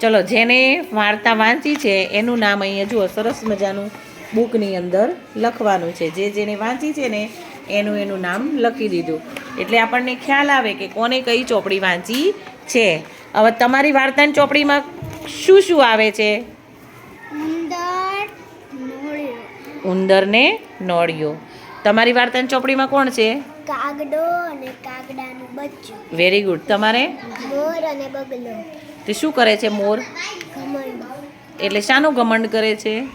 ચલો જેને વાર્તા વાંચી છે એનું નામ અહીંયા જુઓ સરસ મજાનું બુકની અંદર લખવાનું છે. જે જેને વાંચી છે ને એનું એનું નામ લખી દીધું. એટલે આપણને ખ્યાલ આવે કે કોને કઈ ચોપડી વાંચી છે. હવે તમારી વાર્તાની ચોપડીમાં શું શું આવે છે? ઉંદર ઉંદરને નોળિયો. તમારી વાર્તાની ચોપડીમાં કોણ છે? કાગડો અને કાગડાનું બચ્ચું. વેરી ગુડ તમારે? મોર અને બગલો. તે શું કરે છે મોર? એટલે શાનું ઘમંડ કરે છે?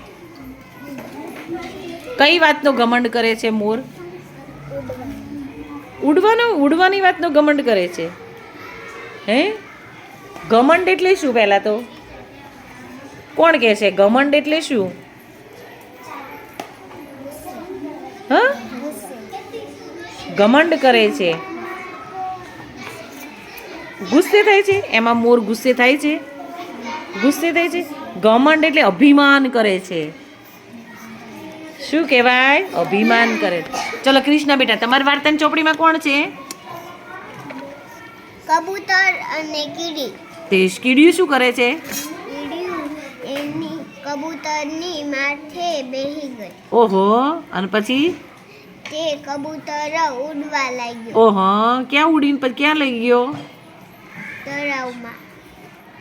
કઈ વાતનો ઘમંડ કરે છે મોર? ઉડવાનો, ઉડવાની વાતનો ઘમંડ કરે છે. હે? ઘમંડ એટલે શું પહેલાં તો? કોણ કહે છે ઘમંડ એટલે શું? હા? ઘમંડ કરે છે. ગુસ્સે થાય છે? એમાં મોર ગુસ્સે થાય છે? ગુસ્સે થાય છે? ઘમંડ એટલે અભિમાન કરે છે. શું કહેવાય? અભિમાન કરે ચલો કૃષ્ણ બેટા તમારી વાર્તાની ચોપડીમાં કોણ છે? કબૂતર અને કીડી. તે કીડિયું શું કરે છે? એની કબૂતરની માથે બેહી ગઈ. ઓહો અને પછી? તે કબૂતર ઉડવા લાગ્યો. ઓહો ક્યાં ઉડીને પછી ક્યાં લઈ ગયો? તળાવમાં.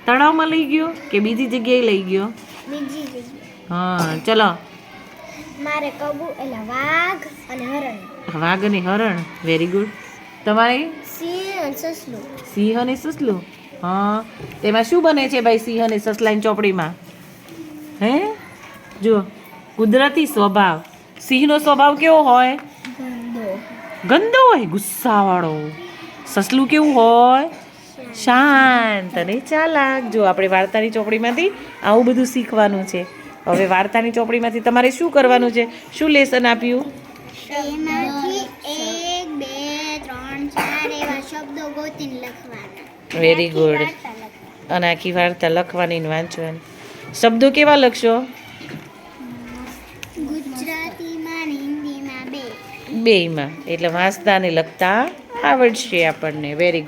તળાવમાં લઈ ગયો કે બીજી જગ્યાએ લઈ ગયો? બીજી જગ્યાએ. હા ચલો. મારે કબુ એટલે વાઘ અને હરણ. વાઘ અને હરણ વેરી ગુડ તમારે? સિંહ અને સસલું. સિંહ અને સસલું? હા. તેમાં શું બને છે ભાઈ સિંહ અને સસલાની ચોપડીમાં? હે? જુઓ કુદરતી સ્વભાવ. સિંહનો સ્વભાવ કેવો હોય? ગંદો. ગંદો હોય? ગુસ્સાવાળો. સસલું કેવું હોય? શાંત અને ચાલાક. જો આપણે વાર્તાની ચોપડીમાંથી આવું બધું શીખવાનું છે હવે વાર્તાની ચોપડીમાંથી તમારે શું કરવાનું છે? શું લેસન આપ્યું? વેરી ગુડ અને આખી વાર્તા લખવાની વાંચવાની. શબ્દો કેવા લખશો? બેયમાં. એટલે વાંચતા અને લખતા આવડશે આપણને. વેરી